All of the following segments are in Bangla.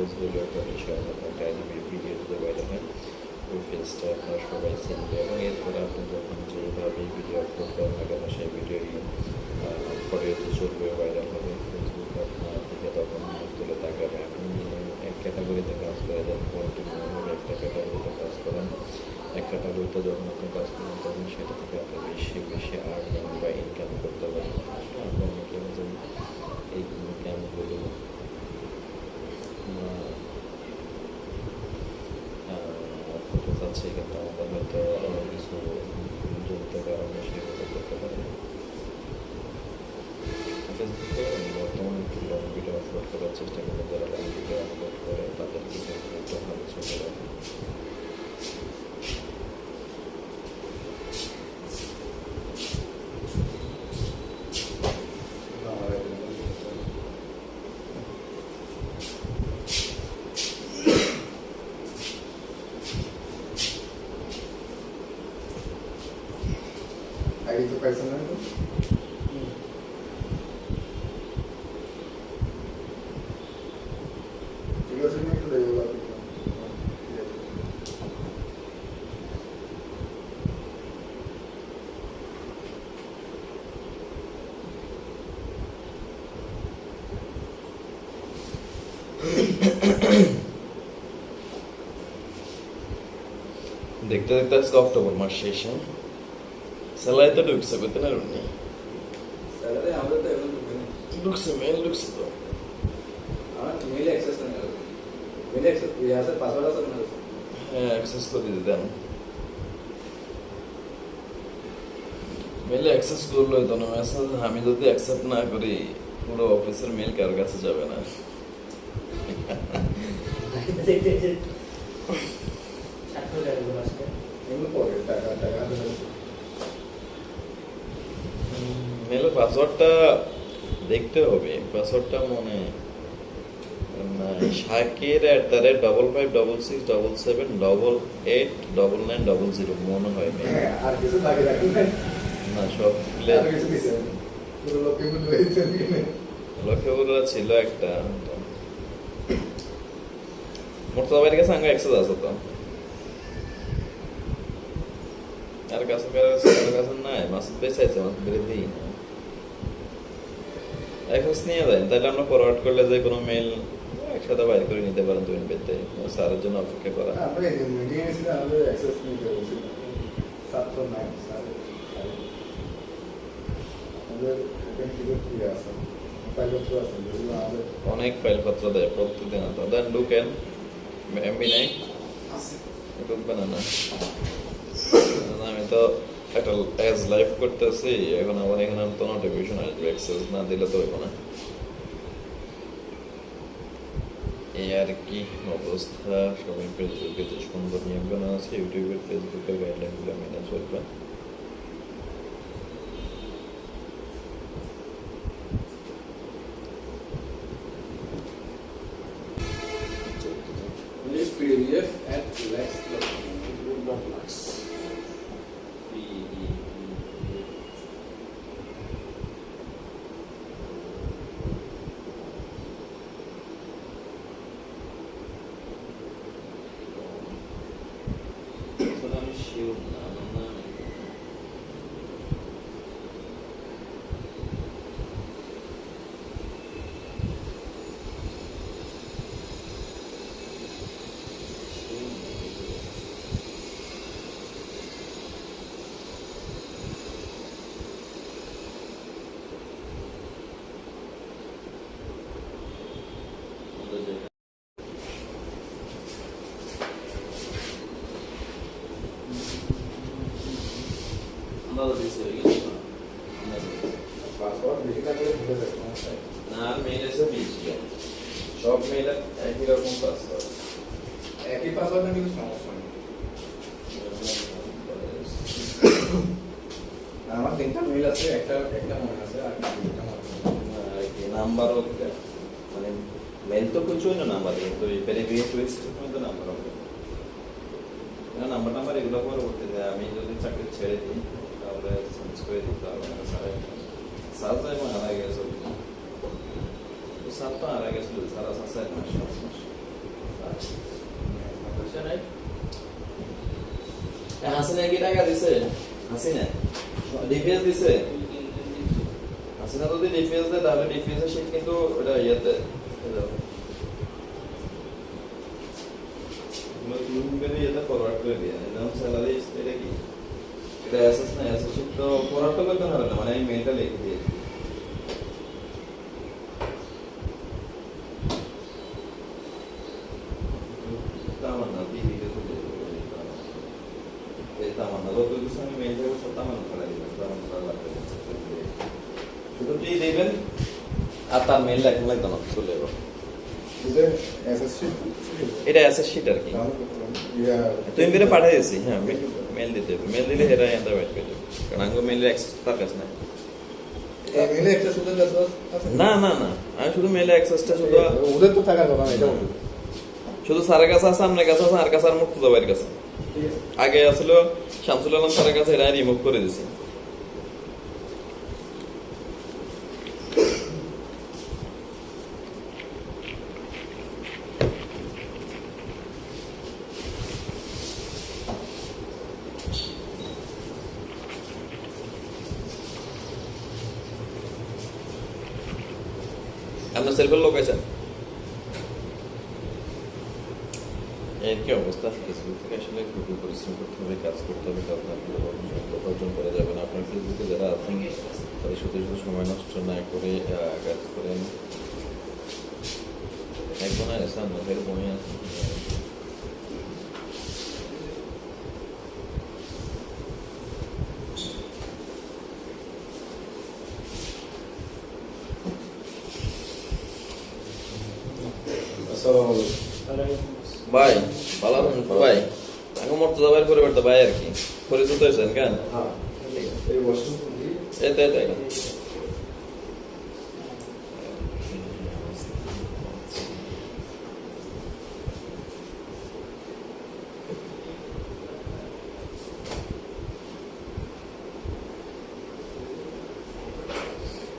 ফেসবুকে বিষয় আপনার ডাইনামিক ভিডিও যদি বাইরে হয় ওই ফেসটা আপনারা সবাই চিনবে এবং এরপরে আপনি যখন যেভাবে ভিডিও আপলোড করেন না কেন সেই ভিডিওই ফটোতে চলবে ভাইরাল হবে ফেসবুক আপনার দিকে তখন তুলে তাকাবে আপনি এক ক্যাটাগরিতে কাজ করে দেন কন্টিনিউভাবে একটা ক্যাটাগরিতে কাজ করেন এক ক্যাটাগরিতে যখন আপনি কাজ করেন তখন সেটা থেকে আপনি বেশি বেশি আর্নিং বা ইনকাম করতে পারেন আসলে আমরা অনেকে যে এই ইনকামগুলো চাচ্ছি কিন্তু আমাদের হয়তো অনেক কিছু জড়িত কারণে সেগুলো করতে পারি। ফেসবুকে বর্তমানে একটু লং ভিডিও আপলোড করার চেষ্টা করব যারা লং ভিডিও আপলোড করে তাদেরকে ভালো চলে রাখে আইডি তো পাইছেন না তো ঠিক আছে না সেলাই তো ঢুকছে বেতনের নেই ঢুকছে মেন ঢুকছে তো হ্যাঁ করে মেলে অ্যাক্সেস করল তো আমি যদি অ্যাকসেপ্ট না করি পুরো অফিসের মেল কারোর কাছে যাবে না পাসওয়ার্ডটা দেখতে হবে। পাসওয়ার্ডটা মনে Shakir at the rate double five double six double seven double eight double nine double zero মনে হয় হ্যাঁ, না না সব ছিল একটা। মোর্তজা ভাইয়ের কাছে আঙ্গা আছে তো। আর কাছে কাছে নাই মাসুদ ভাই চাইছে মাসুদ ভাই দিই না। একসাথে নিয়ে যায় তাহলে আমরা ফরওয়ার্ড করলে যে কোনো মেল একসাথে বাইর করে নিতে পারেন তুমি পেতে স্যারের জন্য অপেক্ষা করা অনেক ফাইল পত্র দেয় প্রত্যেকদিন তো দেন ঢুকেন এমবি নেই আছে ঢুকবে না না আমি তো একটা অ্যাজ লাইভ করতেছি এখন আমার এখানে তো নোটিফিকেশন আসবে অ্যাক্সেস না দিলে তো হইব না এই আর কি অবস্থা সবাই ফেসবুকে যে সুন্দর নিয়মগুলো আছে ইউটিউবের ফেসবুকের গাইডলাইনগুলো মেনে চলবে English PDF at relax.max. আমি শিওর না না আন্দাজ দিছে হয়ে গেছে না আন্দাজ দিছে। পাসওয়ার্ড বেশি থাকলে ভুলে যায় সমস্যা নেই। না আর মেল এসে বেশি মেলে একই রকম পাসওয়ার্ড একই পাসওয়ার্ড না কিন্তু সমস্যা নেই আমার তিনটা মেইল আছে একটা একটা মনে আছে আর দুটো মনে আছে নাম্বার মানে মেল তো কিছুই না নাম্বার কিন্তু এই ভেরিফিকেট হয়েছে তো নাম্বার হবে না নাম্বার নাম্বার এগুলো পরবর্তীতে আমি যদি চাকরি ছেড়ে দিই তাহলে চেঞ্জ করে দিতে হবে না স্যার স্যার তো এখন হারা গেছে স্যার তো হারা গেছিল স্যার আসা স্যার মাস পাঁচ মাস হাসিনা কি টাকা দিছে হাসিনা ডিফেন্স দিছে হাসিনা যদি ডিফেন্স দেয় তাহলে ডিফেন্সের শীট কিন্তু ওটা ইয়েতে ইয়েতে ফরওয়ার্ড করে দিয়ে যেমন স্যালারি এটা কি এটা অ্যাসেস না অ্যাসেস শীট তো ফরওয়ার্ড তো করতে হবে না মানে আমি মেলটা লিখে দিয়েছি তামান্না দিদিকে তো এই তামান্না যত কিছু আমি মেইল দেবো সব তামান্না ফেলা দিবেন তামান্না লাগবে শুধু দিয়ে দেবেন আর তার লাগবে না চলে যাব এটা অ্যাসেস শিট আর কি। তুমি দিয়েছি হ্যাঁ মেল দিতে হবে। মেল দিলে এরা এন্টার বাইট কারণ মেলের অ্যাক্সেস তার কাছে নাই। না না না। আমি শুধু মেলে অ্যাক্সেসটা শুধু ওদের তো থাকার কথা না এটা শুধু স্যারের কাছে আছে আপনার কাছে আছে আর কাছে আর ভাইয়ের কাছে। আগে আসলে শামসুল আলম স্যারের কাছে এটা রিমুভ করে দিছি আপনার সেলফের লোক আছেন এর কি অবস্থা ফেসবুক থেকে আসলে খুবই পরিশ্রম করতে হবে কাজ করতে হবে কাজ না করলে কখনো সফলতা অর্জন করা যাবে না আপনার ফেসবুকে যারা আছেন তারা শুধু শুধু সময় নষ্ট না করে আহ, কাজ করেন একজন আর এসে আমাদের বই আছে আসসালামু ভাই ভালো আছেন ভাই পরিবর্তে ভাই আর কি। পরিচিত হয়েছেন কেন?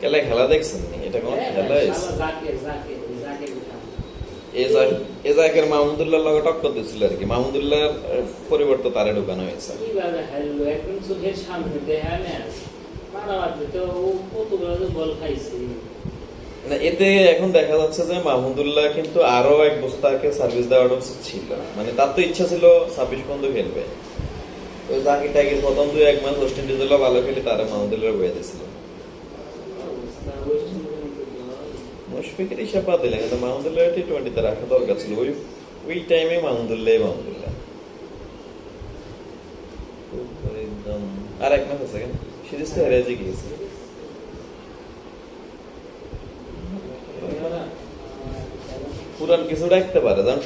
তো খেলা দেখছেন নি? এটা কোন খেলা হয়েছে এ জাকের মাহমুদুল্লাহ লগে টক্কর দিছিল আর কি। মাহমুদুল্লাহ পরিবর্তে তারে ঢুকানো হয়েছে। না এতে এখন দেখা যাচ্ছে যে মাহমুদুল্লাহ কিন্তু আরও এক বছর তাকে সার্ভিস দেওয়ার উচিত ছিল। মানে তার তো ইচ্ছা ছিল ছাব্বিশ পর্যন্ত খেলবে। ওই জাকির টাকির প্রথম দুই এক মাস ওয়েস্ট ইন্ডিজ ভালো খেলে তারা মাহমুদুল্লাহ বয়ে দিয়েছিল মুশফিকের হিসাব বাদ দিলে কিন্তু মাহমুদুল্লাহ টি টোয়েন্টিতে রাখা দরকার ছিল। ওই ওই টাইমে মাহমুদুল্লাহ মাহমুদুল্লাহ আর এক আছে সিরিজ তো হেরে গিয়েছে। পুরান কিছু ডাকতে পারে। যেমন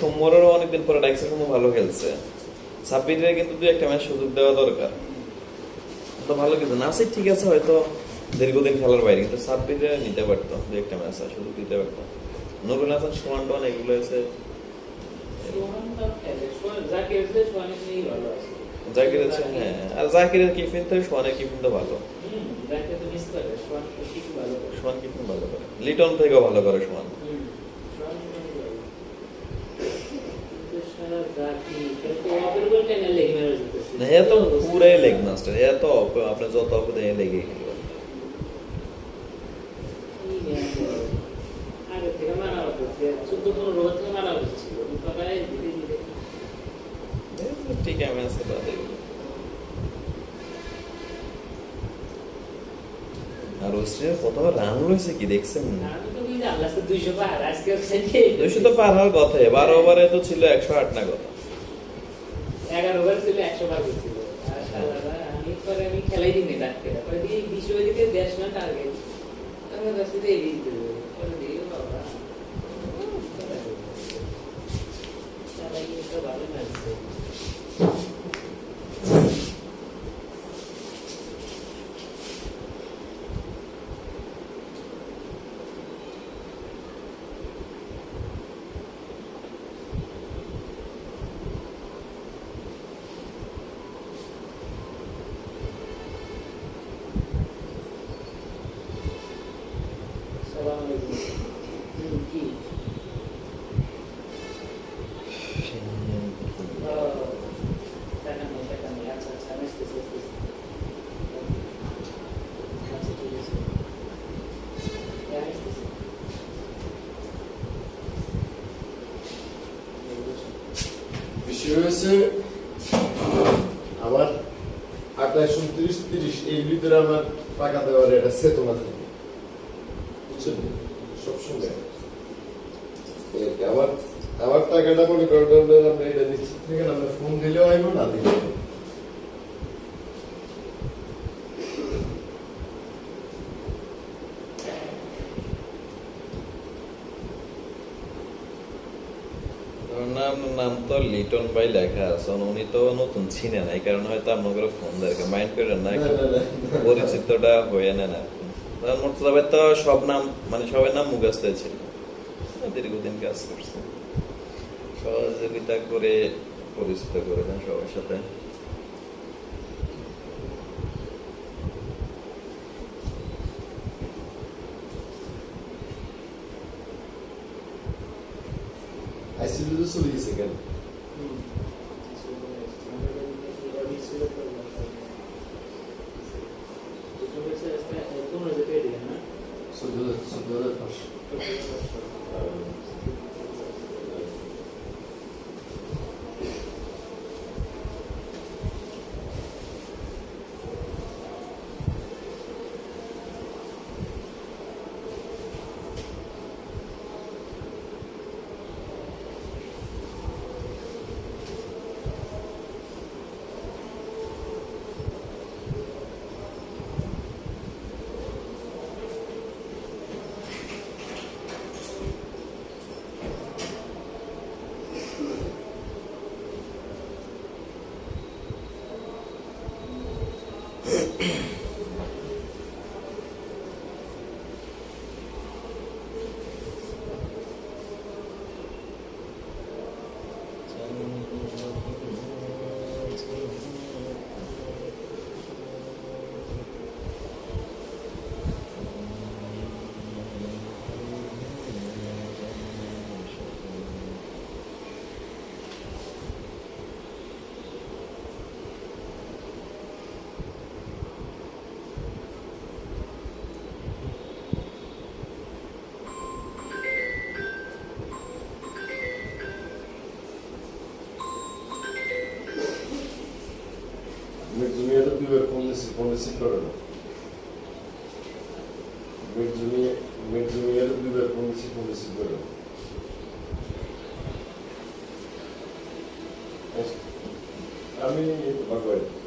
অনেকদিন পরে ডাকছে সোম ভালো খেলছে। সাব্বিরের কিন্তু দুই একটা ম্যাচ সুযোগ দেওয়া দরকার। তো ভালো কিছু নাসির ঠিক আছে, হয়তো দীর্ঘদিন খেলার বাইরে কিন্তু সাব্বিরে নিতে পারতো দুই একটা ম্যাচ সুযোগ দিতে পারতো। নুরুল হাসান সোয়ান টোয়ান এগুলো এসে জাকির আছে হ্যাঁ। আর জাকিরের কিফিন তো সোয়ানের কিফিন তো ভালো সোয়ান কিফিন ভালো করে। লিটন থেকেও ভালো করে সোয়ান না এ তো পুরাই লেগ মাস্টার তো অপ- আপনার যত অপ দেয় লেগে খেলবে। আগে থেকে মারা হচ্ছে চোদ্দ পনেরো বছর মারা হচ্ছিল তবে ধীরে ধীরে। ঠিক আছে আর অস্ট্রেলিয়ার প্রথমে রান রয়েছে কি দেখছেন? দুইশো তো পার হওয়ার কথা বারো ওভারে তো ছিল একশো আট না কথা এগারো ওভার ছিল একশো বার শালারা আমি খেলাই দিই ডাকতে পরে দিয়ে বিশ ওভার না টার্গেট ठाकुर वसुदेवेंद्र হচ্ছে আমার আঠাশ উনত্রিশ তিরিশ, এর ভিতরে আমার টাকা দেওয়ার একটা চেতনা থাকে বুঝছেন? সবসময় আমার আমার টাকাটা মনে করেন আমরা এটা নিশ্চিত থেকে আমরা ফোন দিলেও আইব, না দিলেও আইবো। ওর নাম নাম তো লিটন ভাই লেখা আছে উনি তো নতুন চিনে নাই কারণ হয়তো আপনার করে ফোন দেখে মাইন্ড করেন না। পরিচিতটা হয়ে নেন আর। আর ভাই তো সব নাম মানে সবাই নাম মুখস্থ ছিল দীর্ঘদিন কাজ করছে সহযোগিতা করে পরিচিত করে দেন সবার সাথে Yeah. Merdzumiye Rüdüver Kondesi Kondesi Körülü. Merdzumiye Merdzumiye Rüdüver Kondesi Kondesi Körülü. Amém, Magoia.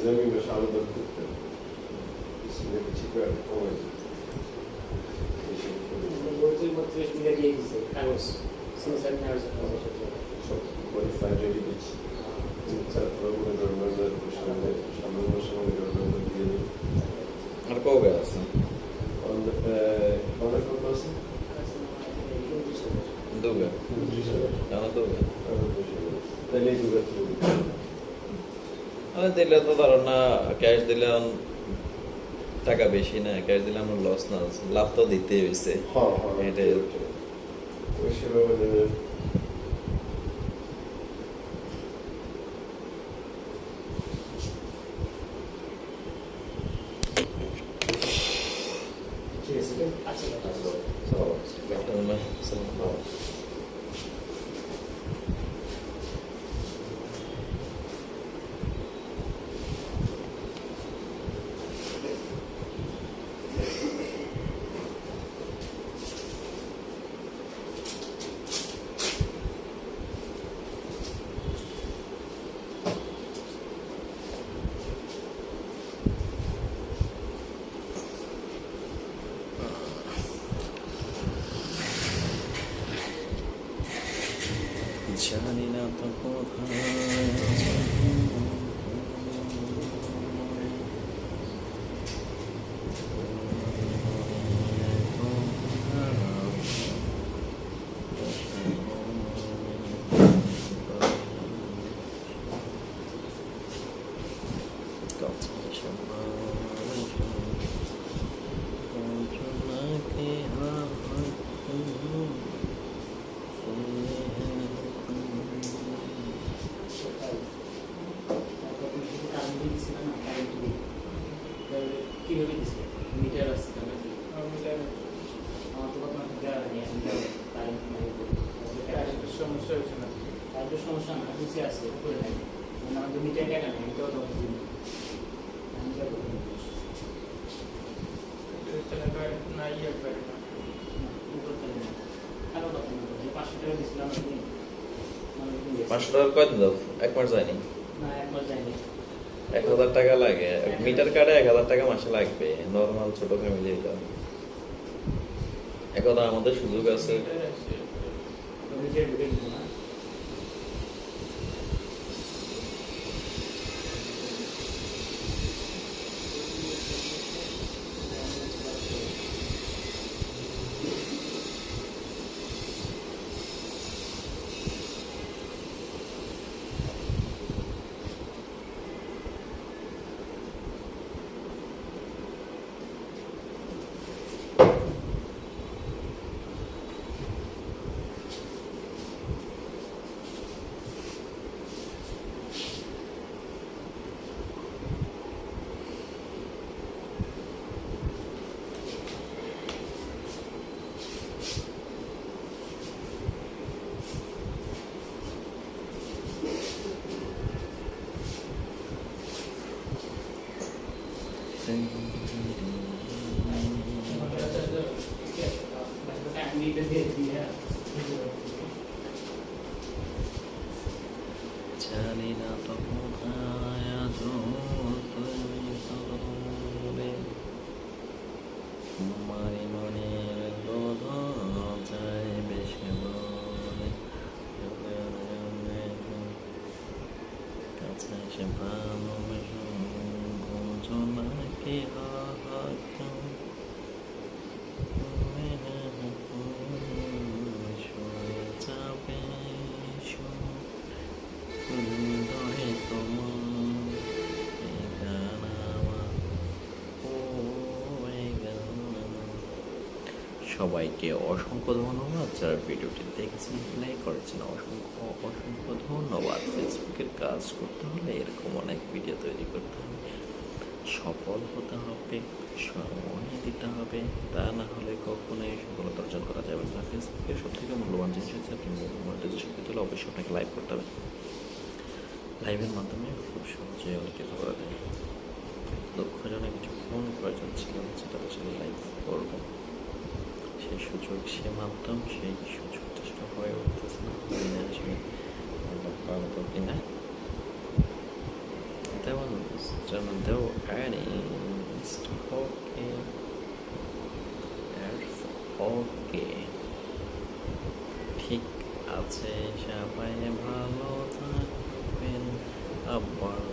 চাইছিলাম এই মাসে আবেদন করতে ছেলে কিছু করে কমে এইসব সব কোয়ালিফাইড রেডি দিচ্ছি তারপরে মনে করেন আমাদের সামনে সামনের মাসে মনে করেন আমরা দিয়ে দিই আর কবে আছে অনেক অনেক কত আছে দুবে উনত্রিশ হাজার জানো দুবে তাহলে দুবার চলবে আরে দিলে তো ধরো না ক্যাশ দিলে টাকা বেশি না ক্যাশ দিলে আমার লস না লাভ তো দিতে হয়েছে হ্যাঁ হ্যাঁ। এটাই ওই সেভাবে দেবে ঠিক আছে আচ্ছা সালাম কীভাবে দিচ্ছে মিটার আসছে নাকি আমার তো কত দেওয়া নেই আমি কারেন্ট নাই সমস্যা হয়েছে না তারপরে সমস্যা না নিচে আছে উপরে নাই মানে আমাদের মিটার টাকা নেই আমি তো অত দিই না। আমি যাব নাই একবারে না উপর থেকে না কারও কথা না যে পাঁচশো টাকা দিয়েছিলাম আমি মানে দিন গেছে। পাঁচশো টাকার কয়দিন দাও এক মাস যায়নি? এক হাজার টাকা লাগে। মিটার কার্ডে এক হাজার টাকা মাসে লাগবে। নর্মাল ছোট ফ্যামিলি এটা একদা আমাদের সুযোগ আছে মিটার ঢুকে দিল না আমি এটা দিয়ে দিই হ্যাঁ জানি না তো কোথায় আছো তুমি তবে মারি মনের বোধ যায় বেশি বলে কাছে এসে ভালোবেসো বুঝো না কি হয়তো সরে যাবে সুন্দরে তোমার এই গান আমার ও এই গান আমার। সবাইকে অসংখ্য ধন্যবাদ যারা ভিডিওটি দেখছেন লাইক করেছেন, অসংখ্য অসংখ্য ধন্যবাদ। ফেসবুকের কাজ করতে হলে এরকম অনেক ভিডিও তৈরি করতে হবে। সফল হতে হবে, সময় দিতে হবে, তা না হলে কখনোই সফলতা অর্জন করা যাবে না। ফেসবুকের সব থেকে মূল্যবান জিনিস হচ্ছে আপনি মনিটাইজেশন করতে হলে অবশ্যই আপনাকে লাইভ করতে হবে। লাইভের মাধ্যমে খুব সহজে অনেকে করা যায় দক্ষজনে কিছু ফোন প্রয়োজন ছিল তাদের সাথে লাইভ করব। সেই সুযোগ সে মাধ্যম সেই সুযোগ চেষ্টা হয়ে উঠতেছে না জানি না আসলে আমরা পারব কিনা তেমন যেমন দেও earnings ওকে ওকে ঠিক আছে সবাই ভালো থাকবেন আবারও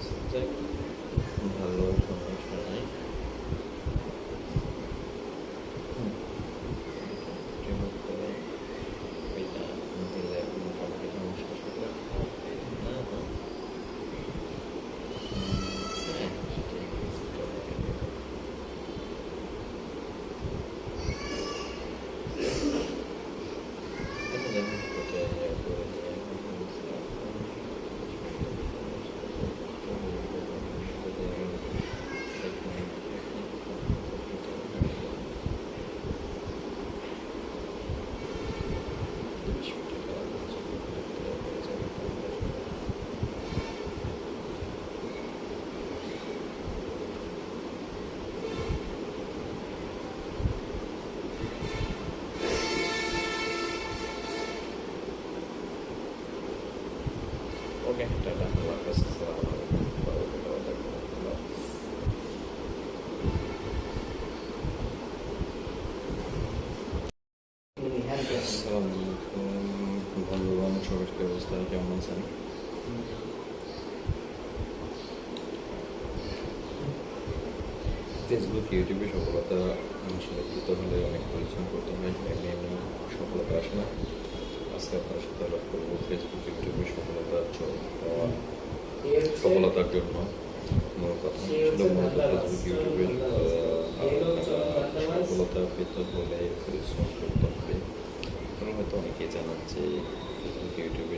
আইডিয়া হয়েছে যাই ভালো সমস্যা নাই হুম। remove করে ওইটা দিলে মোটামুটি সমস্যা সেটা হবে না। হুম, হ্যাঁ, সেটাই বুঝতে হবে। আচ্ছা, যাই হোক, ওটা ইয়ে করে দিয়ে ওকে টাটা আল্লাহ হাফেজ আসসালামু আলাইকুম পরবর্তী আবার দেখা হবে। আল্লাহ হাফেজ। আসসালামু আলাইকুম বন্ধুগণ সবাই অবস্থা কেমন আছেন ফেসবুক ইউটিউবে সফলতা আসলে পেতে হলে অনেক পরিশ্রম করতে হয়। এমনি এমনি সফলতা আসে না। আজকে আপনার সাথে আলাপ করব। ফেসবুক ইউটিউবে সফলতার পাওয়া সফলতার জন্য মূল কথা ছিল মূলত। ফেসবুক ইউটিউবে। সফলতা পেতে হলে পরিশ্রম করতে হবে। হয়তো অনেকেই জানান যে কিন্তু ইউটিউবে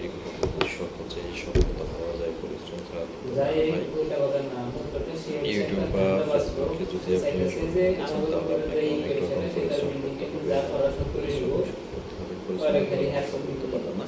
সহজে সফলতা পাওয়া যায় পরিশ্রম ছাড়া ইউটিউব বা ফেসবুকে যদি আপনি সফল তাহলে আপনাকে অনেক রকম পরিশ্রম করতে হবে পরিশ্রম করতে হবে পরিশ্রম করতে পারলাম না